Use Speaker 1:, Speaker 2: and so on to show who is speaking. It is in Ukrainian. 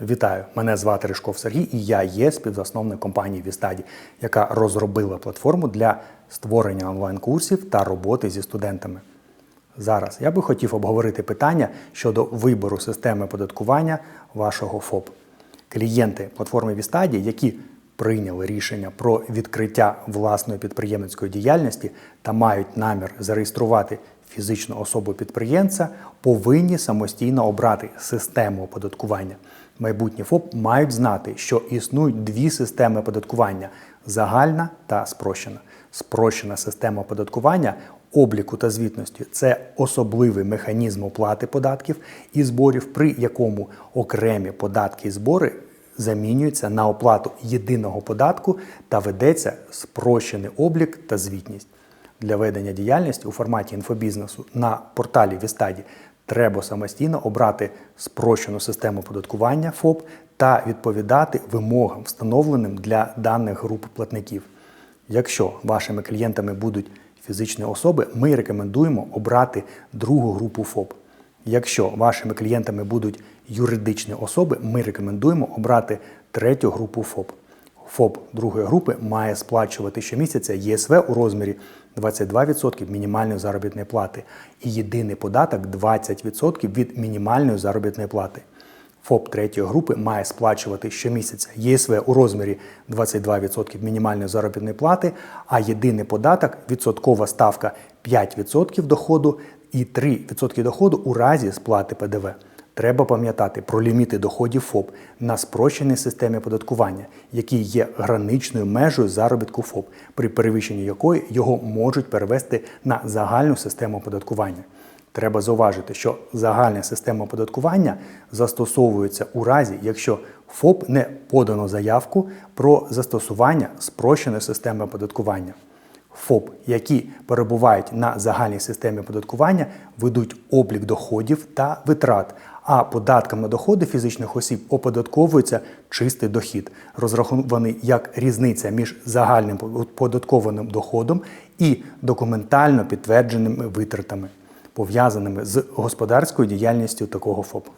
Speaker 1: Вітаю! Мене звати Ришков Сергій, і я є співзасновник компанії Вістаді, яка розробила платформу для створення онлайн-курсів та роботи зі студентами. Зараз я би хотів обговорити питання щодо вибору системи податкування вашого ФОП. Клієнти платформи Вістаді, які прийняли рішення про відкриття власної підприємницької діяльності та мають намір зареєструвати фізичну особу підприємця, повинні самостійно обрати систему оподаткування. Майбутні ФОП мають знати, що існують дві системи оподаткування загальна та спрощена. Спрощена система оподаткування обліку та звітності це особливий механізм оплати податків і зборів, при якому окремі податки і збори замінюються на оплату єдиного податку та ведеться спрощений облік та звітність. Для ведення діяльності у форматі інфобізнесу на порталі Вістаді треба самостійно обрати спрощену систему податкування ФОП та відповідати вимогам, встановленим для даних груп платників. Якщо вашими клієнтами будуть фізичні особи, ми рекомендуємо обрати другу групу ФОП. Якщо вашими клієнтами будуть юридичні особи, ми рекомендуємо обрати третю групу ФОП. ФОП другої групи має сплачувати щомісяця ЄСВ у розмірі 22% мінімальної заробітної плати і єдиний податок 20% від мінімальної заробітної плати. ФОП третьої групи має сплачувати щомісяця ЄСВ у розмірі 22% мінімальної заробітної плати, а єдиний податок відсоткова ставка 5% доходу і 3% доходу у разі сплати ПДВ. Треба пам'ятати про ліміти доходів ФОП на спрощеній системі податкування, які є граничною межею заробітку ФОП, при перевищенні якої його можуть перевести на загальну систему оподаткування. Треба зауважити, що загальна система оподаткування застосовується у разі, якщо ФОП не подано заявку про застосування спрощеної системи оподаткування. ФОП, які перебувають на загальній системі оподаткування, ведуть облік доходів та витрат, а податком на доходи фізичних осіб оподатковується чистий дохід, розрахований як різниця між загальним оподаткованим доходом і документально підтвердженими витратами, пов'язаними з господарською діяльністю такого ФОП.